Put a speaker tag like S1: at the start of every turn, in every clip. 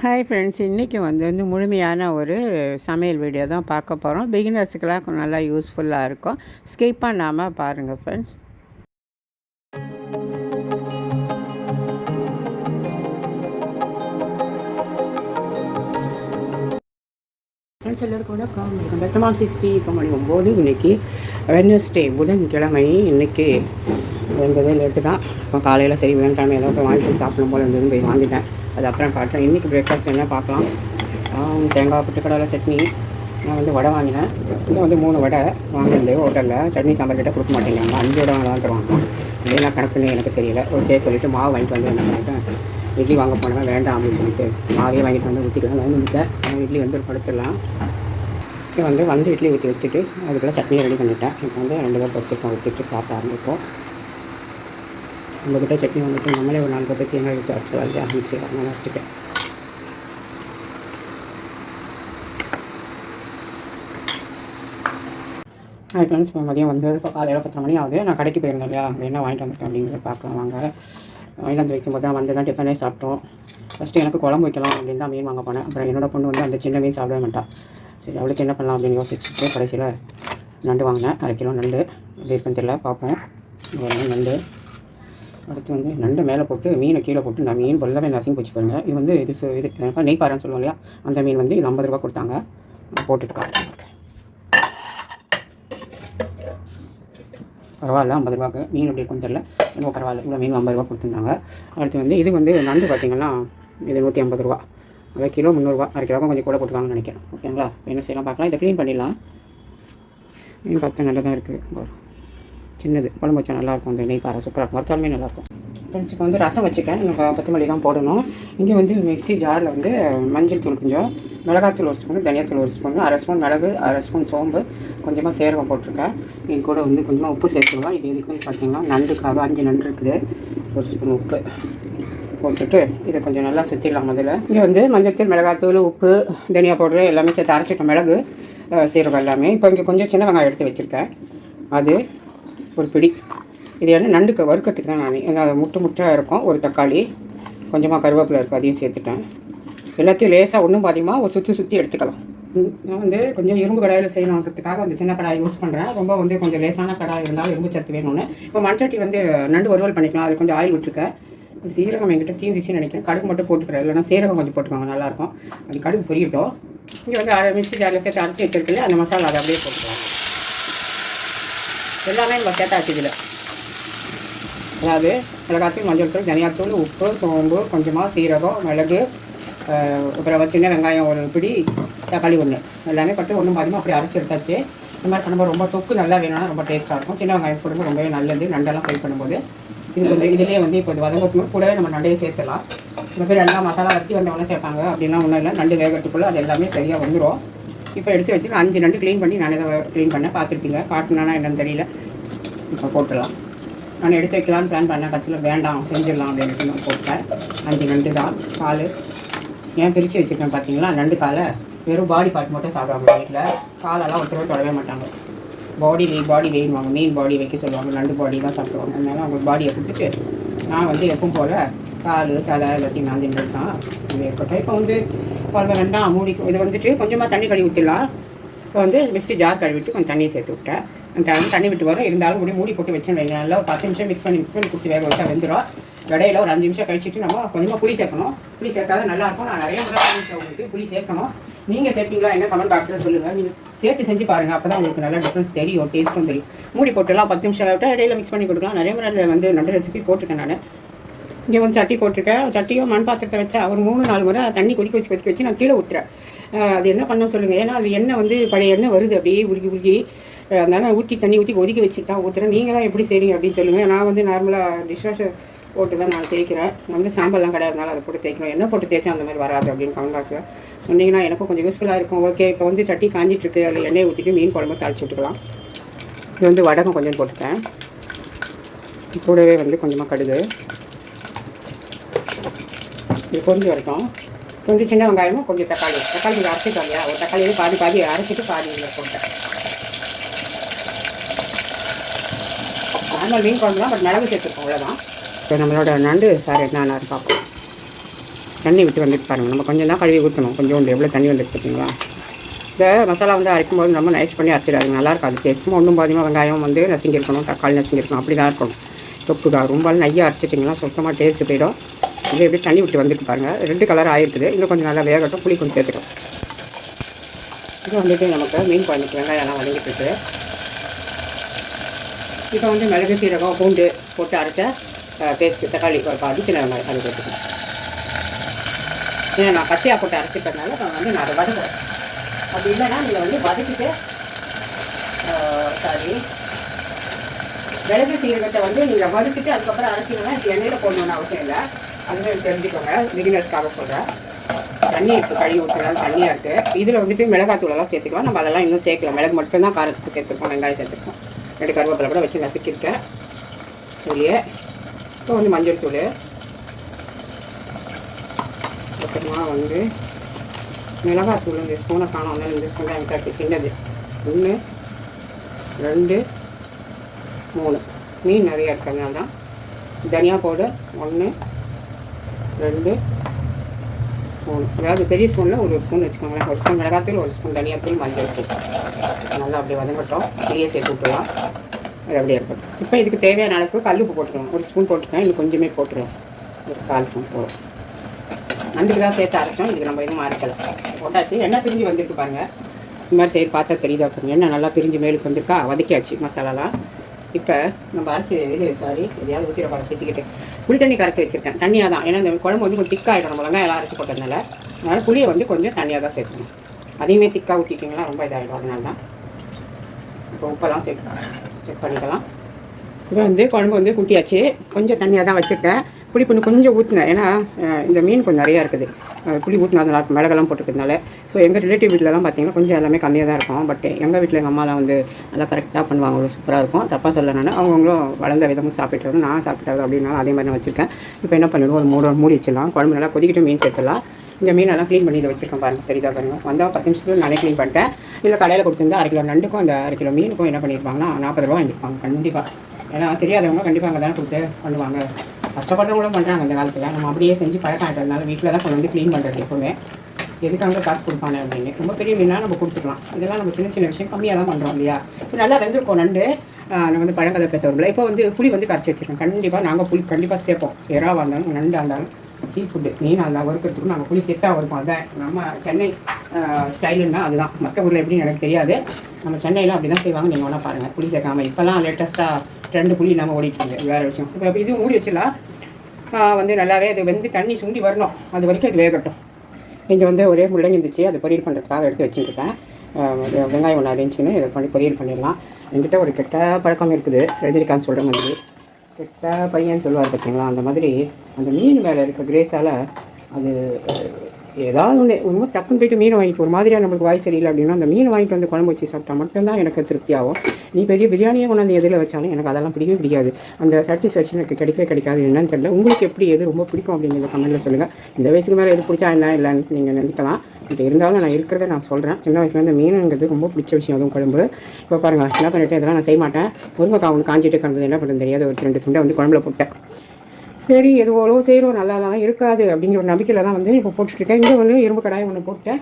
S1: Hi friends இன்றைக்கி வந்து வந்து முழுமையான ஒரு சமையல் வீடியோ தான் பார்க்க போகிறோம் பிகினர்ஸுக்கெல்லாம் நல்லா யூஸ்ஃபுல்லாக இருக்கும். ஸ்கிப் பண்ணாமல் பாருங்கள் ஃப்ரெண்ட்ஸ் ஃப்ரெண்ட்ஸ் எல்லாருக்கும் வணக்கம். வெல்கம் பேக் மாம் சிக்ஸ்டி இப்போ மணி ஒம்பது இன்னைக்கு வெட்னஸ்டே புதன்கிழமை. இன்றைக்கி வந்ததே லேட்டு தான் இப்போ காலையில் சரி வேண்டாம் ஏதாவது போய் வாங்கிட்டு வந்து போல் போல போய் வாங்கிட்டேன். அது அப்புறம் காட்டுறேன் இன்றைக்கி பிரேக்ஃபாஸ்ட் என்ன பார்க்கலாம். தேங்காய் புட்டுக்கடலை சட்னி. நான் வந்து வடை வாங்கினேன். இங்கே வந்து மூணு வடை வாங்கினது ஹோட்டலில் சட்னி சாம்பார் கிட்டே கொடுக்க மாட்டேங்கிறாங்க. அஞ்சு வடை தான் தருவாங்க. அப்படியே நான் பண்ணி எனக்கு தெரியல. ஓகே சொல்லிட்டு மாவு வாங்கிட்டு வந்து என்ன பண்ணிட்டேன்? இட்லி வாங்க போனேன் வேண்டாம் அப்படின்னு சொல்லிட்டு மாவே வாங்கிட்டு வந்து ஊற்றிக்கலாம் வாங்கி வந்துட்டேன் இட்லி வந்து படுத்துடலாம். இப்போ வந்து வந்து இட்லி ஊற்றி வச்சுட்டு அதுக்குள்ளே சட்னி ரெடி பண்ணிட்டேன். இப்போ வந்து ரெண்டு பேர் பத்து ஊற்றிட்டு சாப்பிட ஆரம்பிப்போம். உங்கள்கிட்ட சட்னி வந்துட்டு நம்மளே ஒரு நாலு பத்து தேங்காய் வச்சு அரைச்சி வந்து ஆரம்பிச்சிடலாம் நல்லா அரைச்சிட்டேன். ஹாய் ஃப்ரெண்ட்ஸ் இப்போ மதியம் வந்து இப்போ காலையில் பத்தரை மணி ஆகுது. நான் கடைக்கு போயிருந்தேன் இல்லையா? அங்கே என்ன வாங்கிட்டு வந்துட்டேன் அப்படிங்கிறத பார்க்கலாம் வாங்க. வாங்கிட்டு வந்து வைக்கும்போது தான் வந்து தான் டிஃபனே சாப்பிட்டோம். ஃபஸ்ட்டு எனக்கு குழம்பு வைக்கலாம் அப்படின்னு தான் மீன் வாங்க போனேன். அப்புறம் என்னோட பொண்ணு வந்து அந்த சின்ன மீன் சாப்பிடவே மாட்டா. சரி அவளுக்கு என்ன பண்ணலாம் அப்படின்னு யோசிச்சுட்டு கடைசியில் நண்டு வாங்கினேன். அரை கிலோ நண்டு. எப்படி இருக்குன்னு தெரியல பார்ப்போம். நண்டு. அடுத்து வந்து நண்டை மேலே போட்டு மீனை கீழே போட்டு நான் மீன் ஃபுல்லாகவே நசிங்க போச்சு பாருங்கள் இது வந்து இது சு- இது என்னப்பா நெய் பாறைன்னு சொல்லுவோம் இல்லையா? அந்த மீன் வந்து இது ஐம்பது ரூபா கொடுத்தாங்க. போட்டுட்டு பரவாயில்ல ஐம்பது ரூபாய்க்கு மீன் எப்படி இருக்குன்னு தெரில ரொம்ப பரவாயில்ல இவ்வளோ மீன் ஐம்பது ரூபா கொடுத்துருந்தாங்க. அடுத்து வந்து இது வந்து நண்டு பார்த்தீங்கன்னா இது நூற்றி ஐம்பது ரூபா அதாவது கிலோ முந்நூறுரூவா அரை கிலோக்கும் கொஞ்சம் கூட போட்டுருக்காங்கன்னு நினைக்கிறேன். ஓகேங்களா? என்ன செய்யலாம் பார்க்கலாம். இதை க்ளீன் பண்ணிடலாம். மீன் பார்த்தா நல்லா தான் இருக்குது சின்னது. குழம்பு வச்சா நல்லாயிருக்கும் அந்த நெய் பாறை சூப்பராக இருக்கும். வறுத்தாலுமே நல்லாயிருக்கும் ஃப்ரெண்ட்ஸ் இப்போ வந்து ரசம் வச்சுக்கேன் எனக்கு கொத்தமல்லி தான் போடணும். இங்கே வந்து மிக்ஸி ஜாரில் வந்து மஞ்சள் தூள் கொஞ்சம் மிளகாத்தூள் ஒரு ஸ்பூன் தனியாத்தூள் ஒரு ஸ்பூன் அரை ஸ்பூன் மிளகு அரை ஸ்பூன் சோம்பு கொஞ்சமாக சேரகம் போட்டிருக்கேன். இது கூட வந்து கொஞ்சமாக உப்பு சேர்த்துக்கலாம். இது எதுக்குன்னு பார்த்தீங்கன்னா நண்டுக்காக அஞ்சு நண்டு இருக்குது. ஒரு ஸ்பூன் உப்பு போட்டுட்டு இதை கொஞ்சம் நல்லா சுற்றிடலாம் முதல்ல. இங்கே வந்து மஞ்சள்தூள் மிளகாத்தூள் உப்பு தனியா பவுடர் எல்லாமே சேர்த்து அரைச்சிட்டேன் மிளகு சீரகம் எல்லாமே. இப்போ இங்கே கொஞ்சம் சின்ன வெங்காயம் எடுத்து வச்சுருக்கேன். அது ஒரு பிடி. இது வந்து நண்டுக்கு வறுக்கிறதுக்கு தான் நான். ஏன்னா முட்டு முட்டை இருக்கும். ஒரு தக்காளி கொஞ்சமாக கருவேப்பிலை இருக்கும் அதையும் சேர்த்துட்டேன். எல்லாத்தையும் லேசாக ஒன்றும் பாதியமாக ஒரு சுற்றி சுற்றி எடுத்துக்கலாம். நான் வந்து கொஞ்சம் இரும்பு கடாயில் செய்யணுன்றதுக்காக அந்த சின்ன கடாய் யூஸ் பண்ணுறேன் ரொம்ப வந்து கொஞ்சம் லேசான கடாய் இருந்தாலும் இரும்பு சத்து வேணும்னு. இப்போ மண்சட்டி வந்து நண்டு வறுவல் பண்ணிக்கலாம். அது கொஞ்சம் ஆயில் விட்டுருக்கேன். சீரகம் என்கிட்ட தீந்துச்சுன்னு நினைக்கிறேன். கடுகு மட்டும் போட்டுக்கிறேன். இல்லைன்னா சீரகம் கொஞ்சம் போட்டுக்கோங்க. நல்லாயிருக்கும் அது கடுகு பொரியட்டும். இங்கே வந்து அரை மிக்சி ஜாரில் சேர்த்து அரைச்சி வச்சிருக்கல அந்த மசாலா அதை அப்படியே போட்டுக்கலாம். எல்லாமே நம்ம சேர்த்தாச்சு இதில் அதாவது மிளகாத்தூள் மஞ்சள் தூள் தனியாத்தூள் உப்பு சோம்பு கொஞ்சமாக சீரகம் மிளகு அப்புறம் சின்ன வெங்காயம் ஒரு பிடி தக்காளி ஒன்று எல்லாமே பட்டு ஒன்றும் பாதிமா அப்படி அரைச்சி எடுத்தாச்சு. இந்த மாதிரி பண்ணும்போது ரொம்ப தொக்கு நல்லா வேணும்னா ரொம்ப டேஸ்ட்டாக இருக்கும். சின்ன வெங்காயம் போடும்போது ரொம்பவே நல்லது. நண்டெல்லாம் ஃப்ரை பண்ணும்போது. இது கொஞ்சம் இதுலேயே வந்து இப்போ வதங்கத்துக்கு கூடவே நம்ம நண்டையை சேர்த்துலாம் சில பேர் எல்லாம் மசாலா வச்சு வந்தவொடனே சேர்ப்பாங்க. அப்படின்லாம் ஒன்றும் இல்லை. நண்டு வேகிறதுக்குள்ளே அது எல்லாமே சரியாக வந்துடும் இப்போ எடுத்து வச்சு அஞ்சு நண்டு க்ளீன் பண்ணி நான் இதை க்ளீன் பண்ணேன் பார்த்துருப்பீங்க. காட்டுனானா என்னன்னு தெரியல. இப்போ போட்டுடலாம். நான் எடுத்து வைக்கலாம்னு பிளான் பண்ணேன். கடைசியில் வேண்டாம் செஞ்சிடலாம் அப்படின்னு நான் போட்டேன். அஞ்சு நண்டு தான் கால் ஏன் பிரித்து வச்சுருக்கேன் பார்த்தீங்களா? நண்டு காலை வெறும் பாடி பார்ட் மட்டும் சாப்பிடுவாங்க வீட்டில் காலெல்லாம் ஒருத்தர தொடவே மாட்டாங்க. பாடி வெய் பாடி வெயின்வாங்க மீன் பாடி வைக்க சொல்லுவாங்க. நண்டு பாடி தான் சாப்பிடுவாங்க. அதனால அவங்க பாடியை கொடுத்துட்டு நான் வந்து எப்பவும் போல் கால் தலை எல்லாத்தையும் நான் தின்னு தான். இது இருக்கட்டும் இப்போ வந்து பாருங்க வேண்டாம் மூடி இது வந்துட்டு கொஞ்சமாக தண்ணி கழுவி ஊற்றிடலாம் இப்போ வந்து மிக்ஸி ஜார் கழுவிட்டு கொஞ்சம் தண்ணியை சேர்த்து விட்டேன். அந்த தண்ணி தண்ணி விட்டு வரும். இருந்தாலும் முடி மூடி போட்டு வச்சேன் வைங்க. நல்லா ஒரு பத்து நிமிஷம் மிக்ஸ் பண்ணி மிக்ஸ் பண்ணி கொடுத்து வேக வச்சா வெந்துடும் இடையில ஒரு அஞ்சு நிமிஷம் கழிச்சிட்டு நம்ம கொஞ்சமாக புளி சேர்க்கணும். புளி சேர்த்தாதான் நல்லா இருக்கும். நான் நிறைய முறை உங்களுக்கு. புளி சேர்க்கணும். நீங்கள் சேர்ப்பீங்களா? என்ன கமெண்ட் பாக்ஸில் சொல்லுங்கள் நீங்கள் சேர்த்து செஞ்சு பாருங்கள் அப்போ தான் உங்களுக்கு நல்லா டிஃப்ரென்ஸ் தெரியும் டேஸ்ட்டும் தெரியும். மூடி போட்டுலாம் பத்து நிமிஷம் விட்டு இடையில மிக்ஸ் பண்ணி கொடுக்கலாம். நிறைய முறையில் வந்து நல்ல ரெசிபி போட்டிருக்கேன் நான். இங்கே வந்து சட்டி போட்டிருக்கேன். சட்டியும் மண் பாத்திரத்தை வச்சா ஒரு மூணு நாலு முறை தண்ணி கொதிக்க வச்சு கொதிக்க வச்சு நான் கீழே ஊற்றுறேன் அது என்ன பண்ண சொல்லுங்கள் ஏன்னா அது எண்ணெய் வந்து பழைய எண்ணெய் வருது. அப்படியே உருகி உருகி. அதனால் ஊற்றி தண்ணி ஊற்றி கொதிக்க வச்சுட்டு தான் ஊற்றுறேன் நீங்களாம் எப்படி செய்றீங்க அப்படின்னு சொல்லுங்கள் நான் வந்து நார்மலாக டிஷ்வாஷர் போட்டு தான் நான் தேய்க்கிறேன். வந்து சாம்பல்லாம் கிடையாதுனால அதை போட்டு தேய்க்கணும். என்ன போட்டு தேய்ச்சா அந்த மாதிரி வராது அப்படின்னு கமெண்ட் பாக்ஸில் சொன்னீங்கன்னா எனக்கும் கொஞ்சம் யூஸ்ஃபுல்லாக இருக்கும். ஓகே இப்போ வந்து சட்டி காஞ்சிட்ருக்கு அதில் எண்ணெய் ஊற்றிட்டு மீன் குழம்பு தாளிச்சு விட்டுக்கலாம். இது வந்து வடகம் கொஞ்சம் போட்டுட்டேன். கூடவே வந்து கொஞ்சமாக கடுகு. இது கொஞ்சம் வரட்டும் கொஞ்சம் சின்ன வெங்காயமும் கொஞ்சம் தக்காளி. தக்காளி கொஞ்சம் அரைச்சிட்டோம் இல்லையா ஒரு தக்காளி பாதி பாதி அரைச்சிட்டு பாதி இதில் போட்டேன். நார்மல் மீன் குழம்பு தான் பட் மிளகு சேர்த்துருக்கோம் அவ்வளோதான் இப்போ நம்மளோட நண்டு சார் என்ன பார்ப்போம். தண்ணி விட்டு வந்துட்டு பாருங்கள் நம்ம கொஞ்சம் தான் கழுவி ஊற்றணும் கொஞ்சோண்டு எவ்வளோ தண்ணி வந்துட்டு பார்த்தீங்களா இந்த மசாலா வந்து அரைக்கும் போது நம்ம நைஸ் பண்ணி அரைச்சிடாது நல்லா இருக்காது. டேஸ்ட்டும் ஒன்றும் பாதிமாக வெங்காயம் வந்து நசுங்கிருக்கணும் தக்காளி நசுங்கிருக்கணும் அப்படி தான் இருக்கணும். தான். ரொம்ப நையாக அரைச்சிட்டிங்கன்னா சுத்தமாக டேஸ்ட்டு போயிடும். இது எப்படி தண்ணி விட்டு வந்துட்டு பாருங்கள் ரெண்டு கலர் ஆகிருக்குது இன்னும் கொஞ்சம் நல்லா வேகட்டும். புளி கொஞ்சம் சேர்த்துக்கணும் இது வந்துட்டு நமக்கு மீன் குழம்புக்கு வெங்காயம்லாம் வதங்கிட்டு இருக்கு. இப்போ வந்து மிளகு சீரகம் பூண்டு போட்டு அரைச்ச பேஸ்ட்டு தக்காளி ஒரு பாதி சின்ன வெங்காயம் அது போட்டுக்கணும் ஏன்னா நான் பச்சையாக போட்டு அரைச்சிட்டதுனால நான் வந்து நான் அதை வதக்குறேன் அப்படி இல்லைன்னா இதில் வந்து வதக்கிட்டு சாரி மிளகு சீரகத்தை வந்து நீங்கள் வதக்கிட்டு அதுக்கப்புறம் அரைச்சிங்கன்னா இது எண்ணெயில் போடணும்னு அவசியம் இல்லை அதுவே தெரிஞ்சுக்கோங்க பிகினர்ஸ்க்காக சொல்கிறேன் தண்ணி இருக்குது கழுவி ஊற்றுனாலும் தண்ணியாக இருக்குது இதில் வந்துட்டு மிளகாத்தூளெல்லாம் சேர்த்துக்கலாம் நம்ம அதெல்லாம் இன்னும் சேர்க்கல மிளகு மட்டும்தான் காரத்துக்கு சேர்த்துருக்கோம் வெங்காயம் சேர்த்துருக்கோம் ரெண்டு கருவேப்பிலை கூட வச்சு நசுக்கிருக்கேன் இதுலேயே இப்போ வந்து மஞ்சள் தூள். அப்புறமா வந்து மிளகாத்தூள் இந்த ஸ்பூனை காணும். இந்த ஸ்பூன் தான் எனக்கு சின்னது. ஒன்று ரெண்டு மூணு. மீன் நிறையா இருக்கிறதுனால தான் தனியா பவுடர் ஒன்று ரெண்டு மூணு. அதாவது பெரிய ஸ்பூனில் ஒரு ஸ்பூன் வச்சுக்கோங்களேன். ஒரு ஸ்பூன் மிளகாத்தூள் ஒரு ஸ்பூன் தனியாத்தூள் மஞ்சள் தூள். நல்லா அப்படியே வதங்கட்டும். பெரிய சேர்த்து விட்டுலாம் அது அப்படியே இருக்கட்டும் இப்போ இதுக்கு தேவையான அளவுக்கு கல் உப்பு போட்டுருவோம் ஒரு ஸ்பூன் போட்டுருக்கேன் இல்லை கொஞ்சமே போட்டுருவோம் ஒரு கால் ஸ்பூன் போதும். நண்டுக்கு தான் சேர்த்து அரைச்சோம். இதுக்கு நம்ம எதுவும் அரைக்கலை. போட்டாச்சு. எண்ணெய் பிரிஞ்சு வந்திருக்கு பாருங்கள் இந்த மாதிரி சரி பார்த்தா தெரியுதா பாருங்க. எண்ணெய் நல்லா பிரிஞ்சு மேலுக்கு வந்திருக்கா? வதக்கியாச்சு மசாலாலாம். இப்போ நம்ம அரைச்சி இது சாரி எதையாவது ஊற்றிட பழம் பேசிக்கிட்டு. புளி தண்ணி கரைச்சி வச்சுருக்கேன். தண்ணியாக தான். ஏன்னா இந்த குழம்பு வந்து கொஞ்சம் திக்காக ஆகிடும் வெங்காயம் எல்லாம் அரைச்சி போட்டதுனால. அதனால் புளியை வந்து கொஞ்சம் தண்ணியாக தான் சேர்க்கணும் அதையுமே திக்காக ஊற்றிட்டிங்கன்னா ரொம்ப இதாகிடும் அதனால தான். இப்போ உப்பெல்லாம் சேர்க்கலாம் செக் பண்ணிக்கலாம். இப்போ வந்து குழம்பு வந்து குட்டியாச்சு. கொஞ்சம் தண்ணியாக தான் வச்சுருக்கேன். புளி கொஞ்சம் கொஞ்சம் ஊற்றினேன் ஏன்னா இந்த மீன் கொஞ்சம் நிறையா இருக்குது. புளி ஊற்றினா நல்லா இருக்கும். மிளகெல்லாம் போட்டுக்கிறதுனால ஸோ எங்கள் ரிலேட்டிவ் வீட்டிலலாம் பார்த்தீங்கன்னா கொஞ்சம் எல்லாமே கம்மியாக தான் இருக்கும். பட் எங்கள் வீட்டில் எங்கள் அம்மாலாம் வந்து நல்லா கரெக்டாக பண்ணுவாங்க. அவ்வளோ சூப்பராக இருக்கும். தப்பாக சொல்லணும்னா நான். வளர்ந்த விதமும் சாப்பிட்டு நான் சாப்பிட்டாரு அப்படின்னாலும் அதே மாதிரி நான் வச்சுருக்கேன். இப்போ என்ன பண்ணிடுவோம் ஒரு மூணு மூடி வச்சிடலாம். குழம்பு நல்லா கொதிக்கிட்டு மீன் சேர்த்துலாம் இந்த மீனெல்லாம் க்ளீன் பண்ணி இதை பாருங்கள் சரிதான் பாருங்கள் வந்தால் பத்து நிமிஷத்துல நானே க்ளீன் பண்ணிட்டேன். இல்லை கடையில் கொடுத்துருந்தா அரை கிலோ நண்டுக்கும் அந்த அரை கிலோ மீனுக்கும் என்ன பண்ணியிருப்பாங்கன்னா நாற்பது ரூபா வாங்கியிருப்பாங்க கண்டிப்பாக ஏன்னா தெரியாதவங்க கண்டிப்பாக அங்கே தானே கொடுத்து பண்ணுவாங்க. கஷ்டப்படுறவங்க கூட பண்ணுறாங்க அந்த காலத்தில். நம்ம அப்படியே செஞ்சு பழக்கம் ஆகிட்டதுனால வீட்டில் தான் கொண்டு வந்து க்ளீன் பண்ணுறது எப்போவுமே. எதுக்காக காசு கொடுப்பானே அப்படின்னு. ரொம்ப பெரிய மீனாக நம்ம கொடுத்துக்கலாம். இதெல்லாம் நம்ம சின்ன சின்ன விஷயம் கம்மியாக தான் பண்ணுறோம் இல்லையா? இப்போ நல்லா வெந்திருக்கோம் நண்டு. நம்ம வந்து பழங்கதை பேச வரல இப்போ வந்து புளி வந்து கரைச்சி வச்சிருக்கோம் கண்டிப்பாக நாங்கள் புளி கண்டிப்பாக சேர்ப்போம். எறாவாக இருந்தாலும் நண்டாக இருந்தாலும். சீ ஃபுட்டு. மீன் அந்த வறுக்கிறதுக்கும் நாங்கள் புளி சேர்த்தா வறுப்போம். அதான் நம்ம சென்னை ஸ்டைலுன்னா அதுதான். மற்ற ஊரில் எப்படின்னு எனக்கு தெரியாது. நம்ம சென்னையில் அப்படி தான் செய்வாங்க. நீங்கள் வேணால் பாருங்கள் புளி சேர்க்காம இப்போல்லாம் லேட்டஸ்ட்டாக ரெண்டு புளி இல்லாமல் ஓடிட்டு வேறு விஷயம். இப்போ இது மூடி வச்சிடலாம் வந்து நல்லாவே அது வந்து தண்ணி சுண்டி வரணும். அது வரைக்கும் அது வேகட்டும். இங்கே வந்து ஒரே முள்ளங்கி இருந்துச்சு. அது பொரியல் பண்ணுறதுக்காக எடுத்து வச்சுருக்கேன் வெங்காயம் ஒன்று இருந்துச்சுன்னு இதை பண்ணி பொரியல் பண்ணிடலாம். என்கிட்ட ஒரு கெட்ட பழக்கம் இருக்குது. ரஜினிகாந்த் சொல்கிற மாதிரி. கெட்ட பையன் சொல்லுவார் பார்த்தீங்களா அந்த மாதிரி அந்த மீன் மேலே இருக்க கிரேஸால் அது ஏதாவது ஒன்று ரொம்ப டக்குன்னு போயிட்டு மீன் வாங்கிட்டு ஒரு மாதிரியாக நம்மளுக்கு வாய் சரியில்லை அப்படின்னா அந்த மீன் வாங்கிட்டு வந்து குழம்பு வச்சு சாப்பிட்டா மட்டும்தான் எனக்கு திருப்தியாகும். நீ பெரிய பிரியாணியாக கொண்டாந்து எதில் வச்சாலும் எனக்கு அதெல்லாம் பிடிக்கவே பிடிக்காது. அந்த சாட்டிஸ்ஃபேக்ஷன் எனக்கு கிடைக்கவே கிடைக்காது. என்னன்னு தெரியல. உங்களுக்கு எப்படி எது ரொம்ப பிடிக்கும் அப்படிங்கிறத கமெண்ட்டில் சொல்லுங்கள் இந்த வயசுக்கு மேலே எது பிடிச்சா என்ன இல்லைன்னு நீங்கள் நினைக்கலாம். இப்போ இருந்தாலும் நான் இருக்கிறத நான் சொல்கிறேன் சின்ன வயசுல இந்த மீனுங்கிறது ரொம்ப பிடிச்ச விஷயம். அதுவும் குழம்பு. இப்போ பாருங்கள் என்ன பண்ணிவிட்டு இதெல்லாம் நான் செய்ய மாட்டேன். முருங்கைக்காய் ஒன்று காஞ்சிட்டு கிடந்தது. என்ன பண்ணுறது தெரியாது. ஒரு ரெண்டு துண்டை வந்து குழம்புல போட்டேன். சரி எது எவ்வளோ செய்கிறோம் தான் இருக்காது அப்படிங்கிற ஒரு நம்பிக்கையில் தான் வந்து இப்போ போட்டுட்ருக்கேன். இங்கே வந்து இரும்பு கடாயம் ஒன்று போட்டேன்.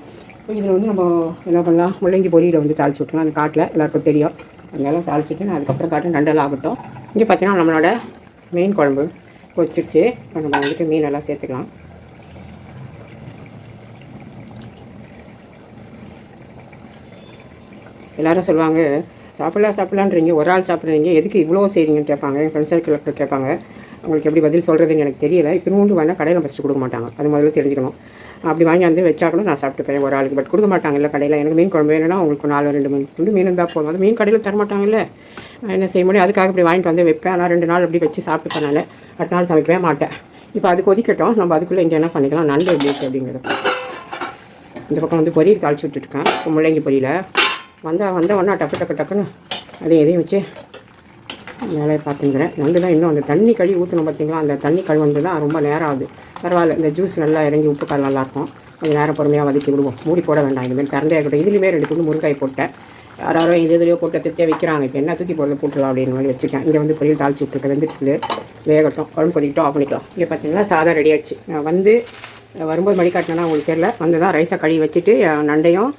S1: இதில் வந்து நம்ம என்ன பண்ணலாம்? முள்ளங்கி பொரியில் வந்து தாளிச்சு விட்டுலாம் அந்த காட்டில் எல்லாருக்கும் தெரியும். அதனால் தாளிச்சிட்டு நான் அதுக்கப்புறம் காட்டும் நண்டெல்லாம் ஆகட்டும். இங்கே பார்த்தீங்கன்னா நம்மளோட மீன் குழம்பு கொச்சிருச்சு இப்போ நம்ம வந்துட்டு மீன் எல்லாம் சேர்த்துக்கலாம். எல்லோரும் சொல்லுவாங்க சாப்பிடலாம் சாப்பிடலான்றீங்க ஒரு ஆள் சாப்பிட்றீங்க. எதுக்கு இவ்வளோ செய்கிறீங்கன்னு கேட்பாங்க. என் ஃப்ரெண்ட்ஸ் சர்க்கிளில் கேட்பாங்க. அவங்களுக்கு எப்படி பதில் சொல்கிறதுன்னு எனக்கு தெரியல. இப்போ வேணால் கடையில் ஃபஸ்ட்டு கொடுக்க மாட்டாங்க. அது முதல்ல தெரிஞ்சுக்கணும். அப்படி வாங்கி வந்து வச்சா கூட நான் சாப்பிட்டுப்பேன் ஒரு ஆளுக்கு பட் கொடுக்க மாட்டாங்க இல்லை கடையில். எனக்கு மீன் குழம்பு வேணும்னா உங்களுக்கு நாலு ரெண்டு மீன். துண்டு மீன் இருந்தால் போதும். அது மீன் கடையில் தர மாட்டாங்கல்ல என்ன செய்ய முடியும்? அதுக்காக இப்படி வாங்கிட்டு வந்து வைப்பேன். ஆனால் ரெண்டு நாள் அப்படி வச்சு சாப்பிட்டுப்பேன் நான். அடுத்த நாள் சமைக்கவே மாட்டேன். இப்போ அது கொதிக்கட்டும் நம்ம அதுக்குள்ளே இங்கே என்ன பண்ணிக்கலாம்? நண்டு எப்படி இருக்குது அப்படிங்கிறது. இந்த பக்கம் வந்து பொரியல் தாளிச்சு விட்டுருக்கேன் முள்ளங்கி பொரியல. வந்தால் வந்த ஒன்றா டக்கு டக்கு டக்குன்னு அதையும் எதையும் வச்சு வேலையை பார்த்துங்கிறேன். நண்டு தான் இன்னும் அந்த தண்ணி கழுவி ஊற்றணும் பார்த்தீங்களா? அந்த தண்ணி கழுவி வந்து தான் ரொம்ப நேரம் ஆகுது பரவாயில்ல இந்த ஜூஸ் நல்லா இறங்கி உப்பு கால் நல்லாயிருக்கும் கொஞ்சம் நேரம் பொறுமையாக வதக்கி விடுவோம். மூடி போட வேண்டாம். இதுமாரி திறந்தே இருக்கட்டும். இதுலேயுமே ரெண்டு துண்டு முருங்காய் போட்டேன். யாரோ இது இதுலையோ போட்டு திருத்தியாக வைக்கிறாங்க. இப்போ என்ன தூக்கி போடுறது? போட்டுலாம் அப்படின்னு மாதிரி வச்சுருக்கேன் இங்கே வந்து பொரியல் தாளிச்சு விட்டுருக்கேன் வந்துட்டு வேகட்டும். குழம்பு கொதிக்கிட்டோம். ஆஃப் பண்ணிக்கலாம் இங்கே பார்த்தீங்கன்னா சாதம் ரெடி ஆச்சு நான் வந்து வரும்போது மடிக்காட்டினா உங்களுக்கு தெரியல. வந்து தான் ரைஸை கழுவி வச்சுட்டு நண்டையும்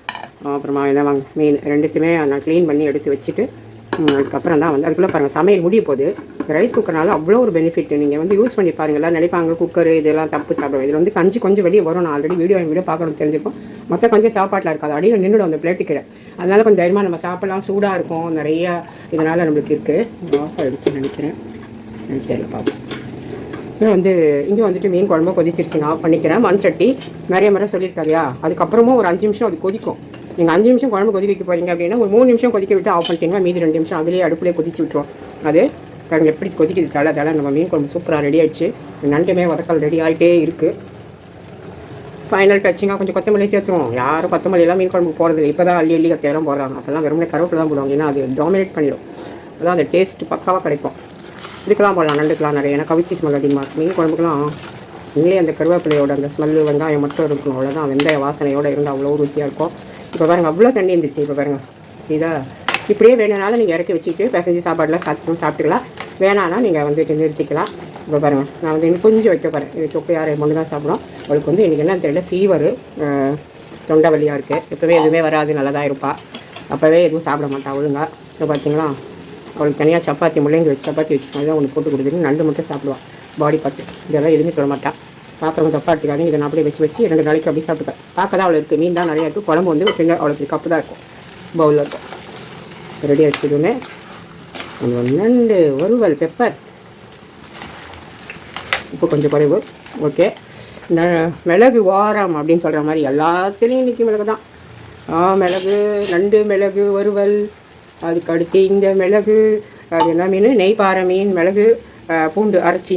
S1: அப்புறமா என்ன வாங்க. மீன் ரெண்டுத்தையுமே நான் க்ளீன் பண்ணி எடுத்து வச்சுட்டு அதுக்கப்புறம் தான் வந்து அதுக்குள்ளே பாருங்கள் சமையல் முடிய போகுது. ரைஸ் குக்கர்னால அவ்வளோ ஒரு பெனிஃபிட் நீங்கள் வந்து யூஸ் பண்ணி பாருங்க எல்லாம் நினைப்பாங்க குக்கர் இதெல்லாம் தப்பு சாப்பிடுவோம் இதில் வந்து கஞ்சி கொஞ்சம் வெளியே வரும். நான் ஆல்ரெடி வீடியோ வீடியோ பார்க்கணும் தெரிஞ்சுக்கும் மொத்தம் கொஞ்சம் சாப்பாட்டில் இருக்காது. அடியில் நின்றுடும் அந்த பிளேட்டு கீழே. அதனால் கொஞ்சம் தைரியமாக நம்ம சாப்பிடலாம். சூடாக இருக்கும். நிறைய இதனால் நம்மளுக்கு இருக்குது ஆஃப் ஆகிடுச்சு நினைக்கிறேன். தெரியல பார்ப்போம் இப்போ வந்து இங்கே வந்துட்டு மீன் குழம்பு கொதிச்சிருச்சு நான் ஆஃப் பண்ணிக்கிறேன். மண் சட்டி. நிறைய முறை சொல்லியிருக்காரியா அதுக்கப்புறமும் ஒரு அஞ்சு நிமிஷம் அது கொதிக்கும். நீங்கள் அஞ்சு நிமிஷம் குழம்பு கொதிக்க வைக்க போகிறீங்க அப்படின்னா ஒரு மூணு நிமிஷம் கொதிக்க விட்டு ஆஃப் பண்ணிட்டீங்கன்னா மீதி ரெண்டு நிமிஷம் அதிலே அடுப்புலேயே கொதிச்சு விட்டுரும் அது பாருங்க எப்படி கொதிக்குது. தலை தலை நம்ம மீன் குழம்பு சூப்பராக ரெடி ஆயிடுச்சு. நண்டுமே வதக்கல் ரெடி ஆகிட்டே இருக்குது ஃபைனல் டச்சிங்காக கொஞ்சம் கொத்தமல்லி சேர்த்துருவோம். யாரும் கொத்தமல்லியெல்லாம் மீன் குழம்பு போகிறதில்ல இப்போ தான் அள்ளி அள்ளி கத்தியெல்லாம் போடுறாங்க. அப்போல்லாம் வெறுமனே கருவேப்பில் தான் போடுவாங்க. ஏன்னா அது டாமினேட் பண்ணிடும். அதான் அந்த டேஸ்ட் பக்காவாக கிடைக்கும். இதுக்கெல்லாம் போடலாம். நண்டுக்கெலாம் நிறைய. ஏன்னா கவிச்சி ஸ்மெல் அதிகமாக இருக்கும் மீன் குழம்புக்கெல்லாம் உங்களே அந்த கருவேப்பிலையோட அந்த ஸ்மெல்லு வெங்காயம் மட்டும் இருக்கணும். அவ்வளோதான் வெந்தய வாசனையோடு இருந்தால் அவ்வளோ ருசியாக இருக்கும். இப்போ பாருங்கள் அவ்வளோ தண்ணி இருந்துச்சு இப்போ பாருங்கள் இதா இப்படியே வேணுனாலும் நீங்கள் இறக்கி வச்சுட்டு பிசைஞ்சு சாப்பாடுலாம் சாப்பிட்டு சாப்பிட்டுக்கலாம். வேணான்னா நீங்கள் வந்துட்டு நிறுத்திக்கலாம். இப்போ பாருங்கள் நான் வந்து இன்னும் கொஞ்சம் வைக்க போகிறேன் இது தொப்பு யார் ஒன்று தான் சாப்பிடும். அவளுக்கு வந்து இன்றைக்கி என்ன தெரியல ஃபீவரு தொண்டை வலியாக இருக்குது இப்போவே எதுவுமே வராது நல்லா தான் இருப்பாள் அப்போவே எதுவும் சாப்பிட மாட்டாள் ஒழுங்காக இப்போ பார்த்தீங்களா அவளுக்கு தனியாக சப்பாத்தி முள்ளங்கி வச்சு சப்பாத்தி வச்சு தான் ஒன்று போட்டு கொடுத்துட்டு நண்டு மட்டும் சாப்பிடுவாள் பாடி பார்த்து இதெல்லாம் எதுவுமே தொட மாட்டா. பாத்திரம் தப்பா எடுத்துக்காதீங்க இதை நான் அப்படியே வச்சு வச்சு ரெண்டு நாளைக்கு அப்படியே சாப்பிட்டுப்பேன். பார்க்க தான் அவ்வளோ இருக்குது மீன் தான் நிறையா இருக்குது குழம்பு வந்து சின்ன அவ்வளோ கப்பு தான் இருக்கும். பவுலில் இருக்கும். ரெடி ஆகிடுச்சதுன்னு நண்டு வறுவல் பெப்பர் உப்பு கொஞ்சம் குறைவு. ஓகே ந மிளகு வாரம் அப்படின்னு சொல்கிற மாதிரி எல்லாத்துலேயும் இன்றைக்கி மிளகு தான். மிளகு நண்டு மிளகு வறுவல் அதுக்கு அடுத்து இந்த மிளகு அது என்ன மீன்? நெய் பாறை மீன் மிளகு பூண்டு அரைச்சி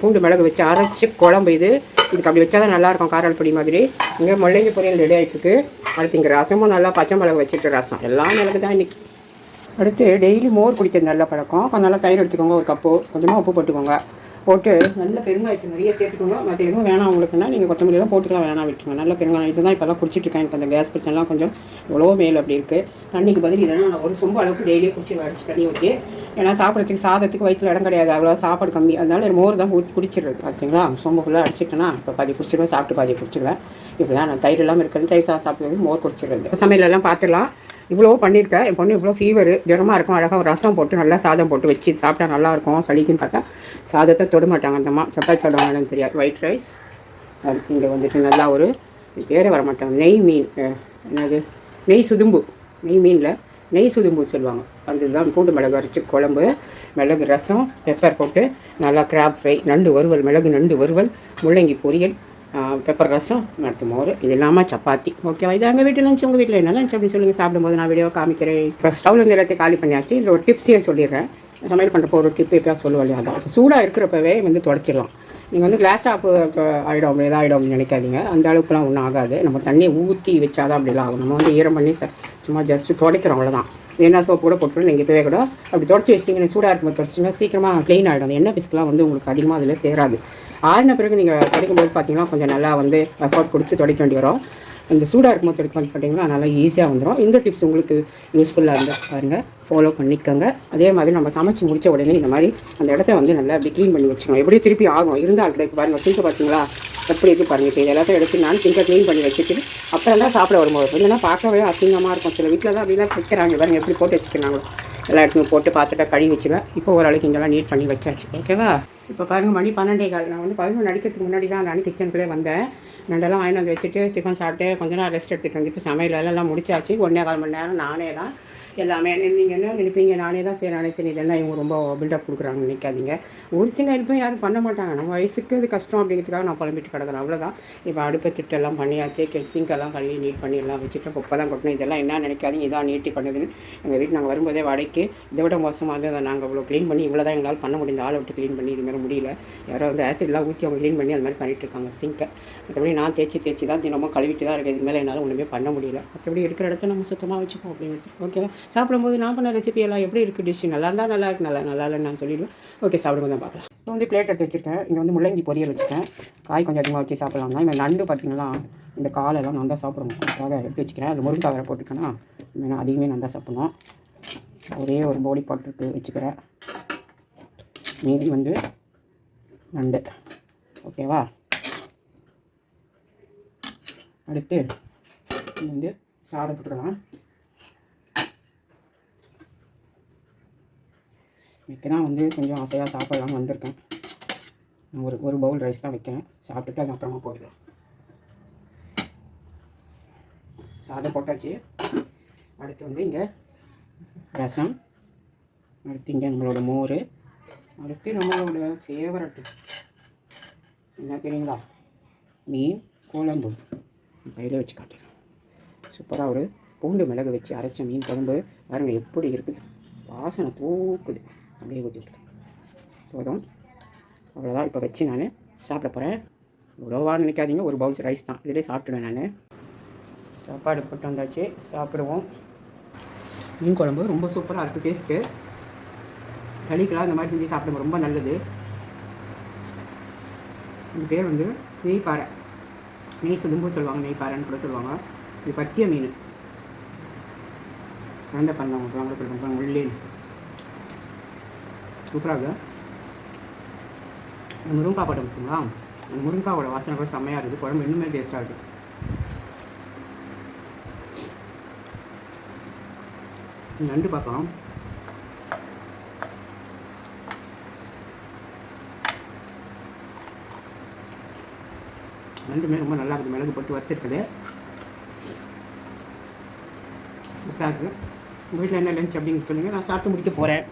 S1: பூண்டு மிளகு வச்சு அரைச்சி குழம்பு இது. இதுக்கு அப்படி வச்சா தான் நல்லாயிருக்கும் காரால் பொடி மாதிரி. இங்கே முள்ளங்கி பொரியல் ரெடி ஆகிட்டுருக்கு அடுத்து இங்கே ரசமும் நல்லா பச்சை மிளகு வச்சுட்டு ரசம். எல்லா மிளகு தான் இன்றைக்கி அடுத்து டெய்லி மோர் குடிக்கிறது நல்ல பழக்கம். கொஞ்சம் நல்லா தயிர் எடுத்துக்கோங்க ஒரு கப்பு. கொஞ்சமாக உப்பு போட்டுக்கோங்க. போட்டு நல்ல பெருங்காயத்தை நிறைய சேர்த்துக்கோங்க. மற்ற எதுவும் வேணாம் உங்களுக்குன்னா நீங்கள் கொத்தமல்லியெல்லாம் போட்டுக்கலாம் வேணாம் விட்டுருங்க. நல்ல பெருங்காயம். இதுதான் இப்போல்லாம் குடிச்சிட்டு இருக்கேன் எனக்கு அந்த கேஸ் பிரச்சனைலாம் கொஞ்சம் எவ்வளோ மேல் அப்படி இருக்குது தண்ணிக்கு பதில் இதெல்லாம் நான் ஒரு சொம்பு அளவுக்கு டெய்லியும் குடிச்சு அடிச்சு தண்ணி ஊற்றி ஏன்னா சாப்பிட்றதுக்கு சாதத்துக்கு வயிற்றுல இடம் கிடையாது. அவ்வளோ சாப்பாடு கம்மி. அதனால மோர் தான் ஊற்றி குடிச்சிடுறது. பார்த்தீங்களா சொம்பு ஃபுல்லாக அடிச்சிட்டேன்னா இப்போ பாதி குடிச்சிடுவேன் சாப்பிட்டு பாதி குடிச்சிடுவேன். இப்போ தான் நான் தயிர் இல்லாமல் இருக்கிறது தயிர் சாதம் சாப்பிடுறது மோர் குடிச்சிடுறது. சமையலெல்லாம் பார்த்துடலாம் இவ்வளோ பண்ணியிருக்கேன். என் பொண்ணு இவ்வளோ ஃபீவர் ஜுரமாக இருக்கும். அழகாக ஒரு ரசம் போட்டு நல்லா சாதம் போட்டு வச்சு சாப்பிட்டா நல்லாயிருக்கும் சளிக்குன்னு பார்த்தா சாதத்தை தொட மாட்டாங்க அந்தம்மா சப்பாத்தி சாப்பிடுவாங்கன்னு தெரியாது. ஒயிட் ரைஸ் அதுக்கு இங்கே வந்துட்டு நல்லா ஒரு பேரை பேரே வர மாட்டாங்க. நெய் மீன் என்னது? நெய் சுதும்பு. நெய் மீனில் நெய் சுதும்பு சொல்லுவாங்க. அதுதான் பூண்டு மிளகு அரைச்சி குழம்பு மிளகு ரசம் பெப்பர் போட்டு நல்லா கிராப் ஃப்ரை நண்டு வறுவல் மிளகு நண்டு வறுவல் முள்ளங்கி பொரியல் பெப்பர் ரசம் நடத்து மோர் இது இல்லாமல் சப்பாத்தி. ஓகேவா இது எங்கள் வீட்டில் லஞ்ச் உங்கள் வீட்டில் என்ன லஞ்ச் அப்படின்னு சொல்லுங்கள் சாப்பிடும்போது நான் வீடியோ காமிக்கிறேன். இப்போ ஸ்டவ்ல இருந்து எல்லாத்தையும் காலி பண்ணியாச்சு. இதில் ஒரு டிப்ஸையும் சொல்லிடுறேன். சமையல் பண்ணுறப்போ ஒரு டிப் எப்பயா சொல்லுவோம் இல்லையா? அதான் சூடாக இருக்கிறப்பவே வந்து தொடச்சிடலாம். நீங்கள் வந்து கிளாஸ் டாப்பு ஆகிடும் இதாகிடும் அப்படின்னு நினைக்காதீங்க. அந்த அளவுக்குலாம் ஒன்றும் ஆகாது. நம்ம தண்ணியை ஊற்றி வச்சாதான் அப்படிலாம் ஆகும் நம்ம வந்து ஈரம் பண்ணி ச- சும்மா ஜஸ்ட்டு துடைக்கிறோம் அவ்வளோதான் என்ன சோப்பு கூட போட்டு நீங்கள் இப்போவே கூட. அப்படி தொடச்சி வச்சிங்கன்னா சூடாக இருக்கும்போது தொடச்சிங்கன்னா சீக்கிரமாக க்ளீன் ஆகிடும் அந்த எண்ணெய் பிஸ்கெலாம் வந்து உங்களுக்கு அதிகமாக அதில் சேராது. ஆறின பிறகு நீங்கள் துடைக்கும்போது பார்த்தீங்கன்னா கொஞ்சம் நல்லா வந்து எஃபோர்ட் கொடுத்து துடைக்க வேண்டி வரும். இந்த சூடாக இருக்கும் போது வந்து பார்த்தீங்கன்னா நல்லா ஈஸியாக வந்துடும் இந்த டிப்ஸ் உங்களுக்கு யூஸ்ஃபுல்லாக இருந்தால் பாருங்கள் ஃபாலோ பண்ணிக்கோங்க. அதே மாதிரி நம்ம சமைச்சு முடித்த உடனே இந்த மாதிரி அந்த இடத்த வந்து நல்லா அப்படி க்ளீன் பண்ணி வச்சுக்கணும். எப்படியும் திருப்பி ஆகும். இருந்தால் கிடைக்கு பாருங்கள் சிங்க பார்த்தீங்களா எப்படி இது பாருங்கள் இப்போ எல்லாத்தையும் எடுத்து நான் சிங்கை க்ளீன் பண்ணி வச்சுட்டு அப்புறம் தான் சாப்பிட வரும்போது. இல்லைன்னா பார்க்கவே அசிங்கமாக இருக்கும். சில வீட்டில் தான் அப்படிலாம் வைக்கிறாங்க. பாருங்க எப்படி போட்டு வச்சுக்கிறாங்களோ. எல்லா இடத்துலையும் போட்டு பார்த்துட்டா கழுவி வச்சுருவேன். இப்போ ஓரளவுக்கு இங்கெல்லாம் நீட் பண்ணி வச்சாச்சு. ஓகேவா? இப்போ பாருங்கள் மணி பன்னெண்டே கால் நான் வந்து பதினொன்று நடிக்கிறதுக்கு முன்னாடி தான் நான் கிச்சனுக்குள்ளே வந்தேன். நண்டெல்லாம் வாங்கி வந்து வச்சுட்டு டிஃபன் சாப்பிட்டு கொஞ்ச நேரம் ரெஸ்ட் எடுத்துகிட்டு வந்து இப்போ சமையல் எல்லாம் முடிச்சாச்சு. ஒன்றே கால் மணி நேரம் நானே தான் எல்லாமே. நீங்கள் என்ன நினைப்பீங்க? நானே தான் சரி நானே சரி இதெல்லாம் இவங்க ரொம்ப பில்டப் கொடுக்குறாங்கன்னு நினைக்காதீங்க. ஒரு சின்ன ஹெல்ப்பும் யாரும் பண்ண மாட்டாங்க. நம்ம வயசுக்கு இது கஷ்டம் அப்படிங்கிறதுக்காக நான் புலம்பிட்டு கிடக்குறேன். அவ்வளோதான் இப்போ அடுப்பு திட்டெல்லாம் பண்ணியாச்சு. கெல்சிங்கெல்லாம் கழுவி நீட் பண்ணி எல்லாம் வச்சுட்டு குப்பை தான் கொட்டணும் இதெல்லாம் என்ன நினைக்காதீங்க. இதான் நீட்டி பண்ணுதுன்னு எங்கள் வீட்டு நாங்கள் வரும்போதே வடைக்கு இதை விட மோசமாக இருந்தது நாங்கள் இவ்வளோ க்ளீன் பண்ணி இவ்வளோ தான் எங்களால் பண்ண முடியும். ஆளை விட்டு க்ளீன் பண்ணி இதுமாதிரி முடியல. யாரோ வந்து ஆசிட்லாம் ஊற்றி அவங்க க்ளீன் பண்ணி அது மாதிரி பண்ணிட்டு இருக்காங்க. சிங்கை மற்றபடி நான் தேய்ச்சி தேய்ச்சி தான் தினமும் கழுவிட்டு தான் இருக்குது இது மேலே என்னால் ஒன்றுமே பண்ண முடியல. மற்றபடி இருக்கிற இடத்த நம்ம சுத்தமாக வச்சுப்போம் அப்படின்னு வச்சு ஓகேவா சாப்பிடும்போது நான் பண்ண ரெசிபி எல்லாம் எப்படி இருக்குது டிஷ் நல்லா இருந்தால் நல்லா இருக்கு நல்லா நல்லா இல்லைன்னு நான் சொல்லிடுவேன். ஓகே சாப்பிடும்போது தான் பார்க்கலாம். இப்போ வந்து பிளேட் எடுத்து வச்சுருக்கேன். இங்கே வந்து முள்ளங்கி பொரியல் வச்சுருக்கேன். காய் கொஞ்சம் அதிகமாக வச்சு சாப்பிடலாம். தான் இந்த நண்டு பார்த்திங்கன்னா இந்த காலெல்லாம் நான் தான் சாப்பிடணும். அதுக்காக எடுத்து வச்சுக்கிறேன். அது முருங்கை வேறு போட்டுருக்கேன்னா வேணா அதிகமே நான் தான் சாப்பிடணும். ஒரே ஒரு போடி போட்டுட்டு வச்சுக்கிறேன். மீதி வந்து நண்டு. ஓகேவா அடுத்து வந்து சாதம் போட்டுக்கலாம் இப்போ தான் வந்து கொஞ்சம் ஆசையாக சாப்பிடலாம்னு வந்திருக்கேன். நான் ஒரு ஒரு பவுல் ரைஸ் தான் வைக்கிறேன். சாப்பிட்டுட்டு அது அப்புறமா போடுவேன் சாதம் போட்டாச்சு. அடுத்து வந்து இங்கே ரசம். அடுத்து இங்கே நம்மளோட மோர். அடுத்து நம்மளோட ஃபேவரட்டு என்ன தெரியுங்களா? மீன் குழம்பு. கையில் வச்சு காட்டுறேன் சூப்பராக ஒரு பூண்டு மிளகு வச்சு அரைச்ச மீன் குழம்பு. பாருங்கள் எப்படி இருக்குது. வாசனை தூக்குது. அப்படியே ஊற்றி விட்டுறேன் போதும். அவ்வளோதான் இப்போ வச்சு நான் சாப்பிட போகிறேன் இவ்வளோவா நினைக்காதீங்க. ஒரு பவுல்ஸ் ரைஸ் தான். இதிலே சாப்பிடுவேன் நான். சாப்பாடு போட்டு வந்தாச்சு. சாப்பிடுவோம். மீன் குழம்பு ரொம்ப சூப்பராக இருக்குது டேஸ்ட்டு சளிக்கெல்லாம் இந்த மாதிரி செஞ்சு சாப்பிடுங்க. ரொம்ப நல்லது. இந்த பேர் வந்து நெய்ப்பாறை. நெய் சுதும்பு சொல்லுவாங்க. நெய்ப்பாறைன்னு கூட சொல்லுவாங்க. இது பத்திய மீன். குழந்தை பண்ணவங்க கூட கொடுப்பாங்க உள்ளே சூப்பராக இருக்குது முருங்காய் படம் இருக்குங்களா அந்த முருங்காவோட வாசனை கூட செம்மையாக இருக்குது. குழம்பு இன்னுமே டேஸ்ட்டாக இருக்குது நண்டு பார்க்கலாம் நண்டுமே ரொம்ப நல்லா இருக்குது. மிளகு போட்டு வறுத்துருக்குது. சூப்பராக இருக்குது உங்கள் வீட்டில் என்ன லஞ்ச் அப்படின்னு சொல்லுங்கள் நான் சாப்பிட்டு முடிக்க போகிறேன்